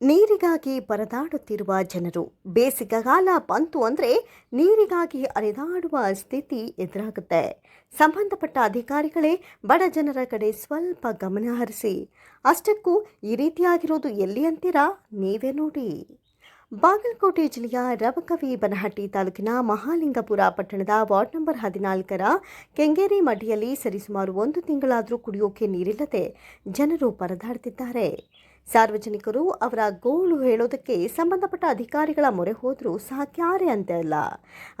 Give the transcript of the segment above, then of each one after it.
ನೀರಿಗಾಗಿ ಪರದಾಡುತ್ತಿರುವ ಜನರು ಬೇಸಿಗೆಗಾಲ ಬಂತು ಅಂದರೆ ನೀರಿಗಾಗಿ ಅರೆದಾಡುವ ಸ್ಥಿತಿ ಎದುರಾಗುತ್ತೆ. ಸಂಬಂಧಪಟ್ಟ ಅಧಿಕಾರಿಗಳೇ ಬಡ ಜನರ ಕಡೆ ಸ್ವಲ್ಪ ಗಮನ ಹರಿಸಿ. ಅಷ್ಟಕ್ಕೂ ಈ ರೀತಿಯಾಗಿರೋದು ಎಲ್ಲಿ ಅಂತೀರಾ? ನೀವೇ ನೋಡಿ. ಬಾಗಲಕೋಟೆ ಜಿಲ್ಲೆಯ ರವಕವಿ ಬನಹಟ್ಟಿ ತಾಲೂಕಿನ ಮಹಾಲಿಂಗಪುರ ಪಟ್ಟಣದ ವಾರ್ಡ್ ನಂಬರ್ ಹದಿನಾಲ್ಕರ ಕೆಂಗೇರಿ ಮಡಿಯಲ್ಲಿ ಸರಿಸುಮಾರು ಒಂದು ತಿಂಗಳಾದರೂ ಕುಡಿಯೋಕೆ ನೀರಿಲ್ಲದೆ ಜನರು ಪರದಾಡ್ತಿದ್ದಾರೆ. ಸಾರ್ವಜನಿಕರು ಅವರ ಗೋಳು ಹೇಳೋದಕ್ಕೆ ಸಂಬಂಧಪಟ್ಟ ಅಧಿಕಾರಿಗಳ ಮೊರೆ ಹೋದರೂ ಸಾಕ್ಯಾರೆ ಅಂತ ಇಲ್ಲ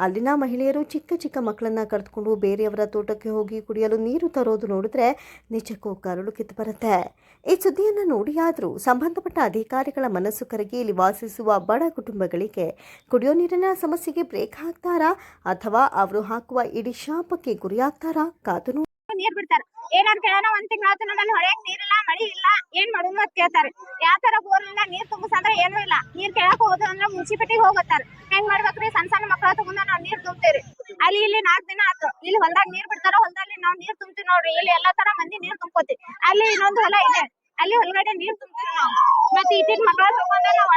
ಅಲ್ಲಿನ ಮಹಿಳೆಯರು ಚಿಕ್ಕ ಚಿಕ್ಕ ಮಕ್ಕಳನ್ನ ಕರೆದುಕೊಂಡು ಬೇರೆಯವರ ತೋಟಕ್ಕೆ ಹೋಗಿ ಕುಡಿಯಲು ನೀರು ತರೋದು ನೋಡಿದ್ರೆ ನಿಜಕ್ಕೂ ಕರುಳು ಕಿತ್ತು ಬರುತ್ತೆ ಈ ಸುದ್ದಿಯನ್ನು ನೋಡಿಯಾದರೂ ಸಂಬಂಧಪಟ್ಟ ಅಧಿಕಾರಿಗಳ ಮನಸ್ಸು ಕರಗಿ ಇಲ್ಲಿ ವಾಸಿಸುವ ಬಡ ಕುಟುಂಬಗಳಿಗೆ ಕುಡಿಯೋ ನೀರಿನ ಸಮಸ್ಯೆಗೆ ಬ್ರೇಕ್ ಹಾಕ್ತಾರಾ ಅಥವಾ ಅವರು ಹಾಕುವ ಇಡೀ ಶಾಪಕ್ಕೆ ಗುರಿಯಾಗ್ತಾರಾ? ಕಾದು. ನೀರ್ ಬಿಡ್ತಾರ. ಏನಾರ ಕೇಳೋಣ, ಒಂದ್ ತಿಂಗಳ ಆತು ನಮ್ಮಲ್ಲಿ ಹೊಳ್ಯಾಗ ನೀರಿಲ್ಲ, ಮಳಿ ಇಲ್ಲ, ಏನ್ ಮಾಡುದು ಅಂತ ಕೇಳ್ತಾರೆ. ಯಾವ ತರ ಬೋರ್ನಿಂದ ನೀರ್ ತುಂಬಸಂದ್ರ ಏನೂ ಇಲ್ಲ. ನೀರ್ ಕೇಳಕ್ ಹೋಗೋದು ಅಂದ್ರೆ ಮುನ್ಸಿಪಾಲಿಟಿಗೆ ಹೋಗತ್ತಾರ. ಹೆಂಗ್ ಮಾಡ್ಬೇಕ್ರಿ? ಸಣ್ಣ ಸಣ್ಣ ಮಕ್ಕಳ ತಗೊಂಡ ನಾವ್ ನೀರ್ ತುಂಬ್ತೇವ್ರಿ. ಅಲ್ಲಿ ಇಲ್ಲಿ ನಾಕ್ ದಿನ ಆತು ಇಲ್ಲಿ ಹೊಲ್ದಾಗ ನೀರ್ ಬಿಡ್ತಾರ ಹೊಲದಲ್ಲಿ ನಾವ್ ನೀರ್ ತುಂಬ್ತೀವಿ ನೋಡ್ರಿ. ಇಲ್ಲಿ ಎಲ್ಲಾ ತರ ಮಂದಿ ನೀರ್ ತುಂಬಕೋತಿ ಅಲ್ಲಿ ಇನ್ನೊಂದು ಹೊಲ ಇದೆ. ಅಲ್ಲಿ ಹೊಲಗಡೆ ನೀರ್ ತುಂಬ್ತೀವಿ ನಾವು. ಮತ್ತೆ ಇಟ್ಟಿನ ಮಕ್ಕಳ ತಗೊಂಡ ನಾವ್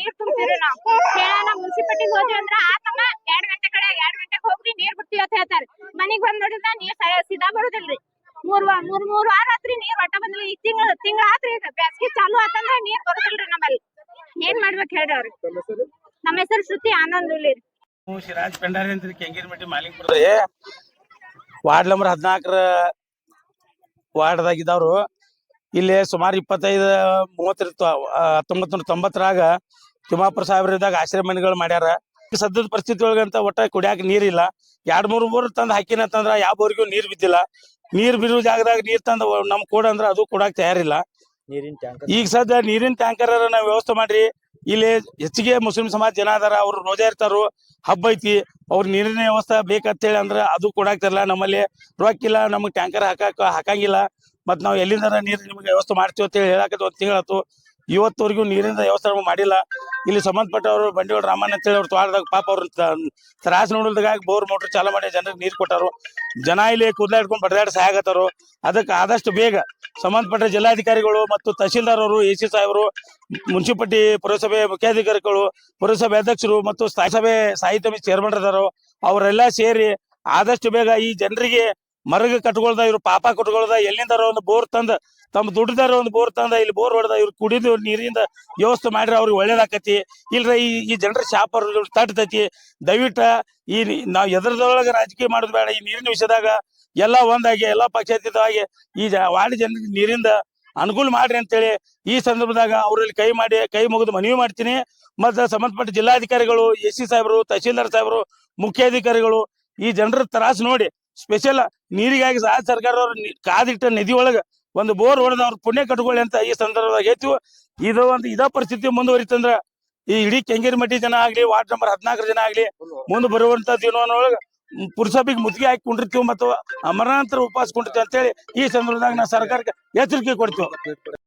ನೀರ್ ತುಂಬ್ತೀವಿ ನಾವು. ಕೇಳೋಣ, ಮುನ್ಸಿಪಾಲಿಟಿಗೆ ಹೋದ್ವಿ ಅಂದ್ರ ಆತಮ್ಮ, ಎರಡ್ ಗಂಟೆ ಕಡೆ, ಎರಡ್ ಗಂಟೆಗೆ ಹೋಗ್ರಿ, ನೀರ್ ಬಿಡ್ತೀವಿ ಅಂತ ಹೇಳ್ತಾರೆ. ಮನಿಗ್ ಬಂದ್ ನೋಡಿದ್ರ ನೀರ್ ಸ- ಸೀದಾ ಬರುದಿಲ್ರಿ. ಮೂರ್ ವಾ- ಮೂರ್ ಮೂರ್ ವಾರ ಆತ್ರಿ ನೀರ್ ಒಟ್ಟ ಬಂದಿಲ್ಲ ಈ ತಿಂಗಳ ತಿಂಗಳ ಆತ್ರಿ ಈಗ ಬ್ಯಾಸ್ಗಿ ಚಾಲು ಆತಂದ್ರ ನೀರ್ ಬರುದಿಲ್ರಿ ನಮ್ಮಲ್ಲಿ. ಏನ್ ಮಾಡ್ಬೇಕ್ ಹೇಳ್ರಿ ಅವ್ರಿ? ನಮ್ಮ ಹೆಸರು? ಶ್ರುತಿ ಆನಂದ್ ಉಳ್ಳಿ ಶಿರಾಜ್ ಪೆಂಡಾರಿ ಅಂತ ಕೆಂಗಿರ್ಮಟ್ಟಿ ಮಟ್ಟಿ ಮಾಲಿಂಗ್ಪುರದ ವಾರ್ಡ್ ನಂಬರ್ ಹದಿನಾಲ್ಕರ ವಾರ್ಡ್ದಾಗಿದ್ದವ್ರು ಇಲ್ಲಿ ಸುಮಾರು ಇಪ್ಪತ್ತೈದು ಮೂವತ್ತರ ಹತ್ತೊಂಬತ್ತು ನೂರ ತೊಂಬತ್ತರಾಗ ತಿಮ್ಮಾಪುರ ಸಾಹೇಬ್ರಿದ್ದಾಗ ಆಶ್ರಯ ಮನೆಗಳು ಮಾಡ್ಯಾರ. ಸದ್ಯದ ಪರಿಸ್ಥಿತಿ ಒಳಗಂತ ಒಟ್ಟ ಕುಡಿಯಾಕ ನೀರಿಲ್ಲ. ಎರಡ್ ಮೂರು ಬೋರ್ ತಂದ್ ಹಾಕಿನ ಅಂತಂದ್ರ ಯಾವ ಬೋರ್ಗೂ ನೀರ್ ಬಿದ್ದಿಲ್ಲ. ನೀರ್ ಬಿರೋ ಜಾಗದಾಗ ನೀರ್ ತಂದ ನಮ್ ಕೂಡ ಅಂದ್ರ ಅದು ಕೊಡಾಕ್ ತಯಾರಿಲ್ಲ. ನೀರಿನ ಟ್ಯಾಂಕರ್. ಈಗ ಸದ್ಯ ನೀರಿನ ಟ್ಯಾಂಕರ್ ನಾವ್ ವ್ಯವಸ್ಥೆ ಮಾಡ್ರಿ. ಇಲ್ಲಿ ಹೆಚ್ಚಿಗೆ ಮುಸ್ಲಿಂ ಸಮಾಜ ಜನ ಅದಾರ ಅವ್ರು ರೋಜಾ ಇರ್ತಾರು ಹಬ್ಬ ಐತಿ ಅವ್ರ ನೀರಿನ ವ್ಯವಸ್ಥೆ ಬೇಕಂತ ಹೇಳಿ ಅಂದ್ರ ಅದು ಕೊಡಾಕ್ತಿರಲ್ಲ ನಮ್ಮಲ್ಲಿ ರೊಕ್ಕಿಲ್ಲ ನಮಗ್ ಟ್ಯಾಂಕರ್ ಹಾಕಾಕ ಹಾಕಂಗಿಲ್ಲ. ಮತ್ ನಾವ್ ಎಲ್ಲಿಂದ ನೀರ್ ನಿಮ್ಗೆ ವ್ಯವಸ್ಥೆ ಮಾಡ್ತೀವಿ ಅಂತ ಹೇಳಿ ಹೇಳಾಕತ್ ಒಂದ್ ತಿಂಗಳಾತು. ಇವತ್ತವರೆಗೂ ನೀರಿನ ವ್ಯವಸ್ಥೆ ಮಾಡಿಲ್ಲ. ಇಲ್ಲಿ ಸಂಬಂಧಪಟ್ಟವರು ಬಂಡಿವಾಳ ರಾಮನ್ ಅಂತ ಹೇಳಿ ಅವ್ರ ತ್ವಾಟದಾಗ ಪಾಪ ಅವ್ರ ತ್ರಾಸ ನೋಡಿದಾಗ ಬೋರ್ ಮೋಟರ್ ಚಾಲು ಮಾಡಿ ಜನರಿಗೆ ನೀರು ಕೊಟ್ಟಾರು. ಜನ ಇಲ್ಲಿ ಕೂದ್ಲಾಡ್ಕೊಂಡ್ ಬಡದಾಡಿ ಸಹಾಯಕತ್ತಾರು ಅದಕ್ಕೆ ಆದಷ್ಟು ಬೇಗ ಸಂಬಂಧಪಟ್ಟ ಜಿಲ್ಲಾಧಿಕಾರಿಗಳು ಮತ್ತು ತಹಶೀಲ್ದಾರ್ ಅವರು ಎ ಸಿ ಸಾಹೇಬರು, ಮುನ್ಸಿಪಾಲಿಟಿ ಪುರಸಭೆ ಮುಖ್ಯಾಧಿಕಾರಿಗಳು, ಪುರಸಭೆ ಅಧ್ಯಕ್ಷರು ಮತ್ತು ಸ್ಥಾಯಿ ಸಭೆ ಸಾಹಿತ್ಯ ಚೇರ್ಮನ್ ಇದಾರು. ಅವರೆಲ್ಲ ಸೇರಿ ಆದಷ್ಟು ಬೇಗ ಈ ಜನರಿಗೆ ಮರಗ ಕಟ್ಕೊಳ್ದ ಇವ್ರು ಪಾಪ ಕಟ್ಕೊಳ್ದ ಎಲ್ಲಿಂದಾರ ಒಂದು ಬೋರ್ ತಂದ ತಮ್ಮ ದುಡ್ದಾರ ಒಂದು ಬೋರ್ ತಂದ, ಇಲ್ಲಿ ಬೋರ್ ಹೊಡೆದ, ಇವ್ರು ಕುಡಿದು ನೀರಿಂದ ವ್ಯವಸ್ಥೆ ಮಾಡ್ರಿ ಅವ್ರಿಗೆ ಒಳ್ಳೇದಾಕತಿ. ಇಲ್ರ, ಈ ಈ ಜನರ ಶಾಪ ತಟ್ತತಿ. ದಯವಿಟ್ಟ ಈ ನಾವು ಎದ್ರದೊಳಗ ರಾಜಕೀಯ ಮಾಡೋದು ಬೇಡ. ಈ ನೀರಿನ ವಿಷಯದಾಗ ಎಲ್ಲಾ ಒಂದಾಗಿ ಎಲ್ಲಾ ಪಕ್ಷಾತೀತವಾಗಿ ಈ ಜ- ವಾರ್ಡ್ ಜನರಿಗೆ ನೀರಿಂದ ಅನುಕೂಲ ಮಾಡ್ರಿ ಅಂತೇಳಿ ಈ ಸಂದರ್ಭದಾಗ ಅವರಲ್ಲಿ ಕೈ ಮಾಡಿ, ಕೈ ಮುಗಿದು ಮನವಿ ಮಾಡ್ತೀನಿ. ಮತ್ತೆ ಸಂಬಂಧಪಟ್ಟ ಜಿಲ್ಲಾಧಿಕಾರಿಗಳು, ಎಸ್ ಸಿ ಸಾಹೇಬರು ತಹಶೀಲ್ದಾರ್ ಸಾಹೇಬರು, ಮುಖ್ಯಾಧಿಕಾರಿಗಳು, ಈ ಜನರ ತ್ರಾಸ ನೋಡಿ ಸ್ಪೆಷಲ್ ನೀರಿಗಾಗಿ ರಾಜ್ಯ ಸರ್ಕಾರದವ್ರು ಕಾದಿಟ್ಟ ನದಿ ಒಳಗ ಒಂದು ಬೋರ್ ಹೊಡೆದ ಅವ್ರ ಪುಣ್ಯ ಕಟ್ಕೊಳ್ಳಿ ಅಂತ ಈ ಸಂದರ್ಭದಾಗ ಐತಿ ಇದು ಒಂದು ಇದ ಪರಿಸ್ಥಿತಿ ಮುಂದುವರಿತಂದ್ರ ಈ ಇಡೀ ಕೆಂಗೇರಿ ಮಟ್ಟಿ ಜನ ಆಗ್ಲಿ, ವಾರ್ಡ್ ನಂಬರ್ ಹದಿನಾಲ್ಕರ ಜನ ಆಗ್ಲಿ, ಮುಂದೆ ಬರುವಂತ ಜೀವನದೊಳಗ ಪುರಸಭೆಗೆ ಮುತ್ತಿಗೆ ಹಾಕಿ ಕುಂಡಿರ್ತೀವಿ ಮತ್ತು ಅಮರನಾಥರ ಉಪವಾಸ ಕುಂಡಿರ್ತೀವಿ ಅಂತೇಳಿ ಈ ಸಂದರ್ಭದಾಗ ನಾವು ಸರ್ಕಾರಕ್ಕೆ ಎಚ್ಚರಿಕೆ ಕೊಡ್ತೀವಿ.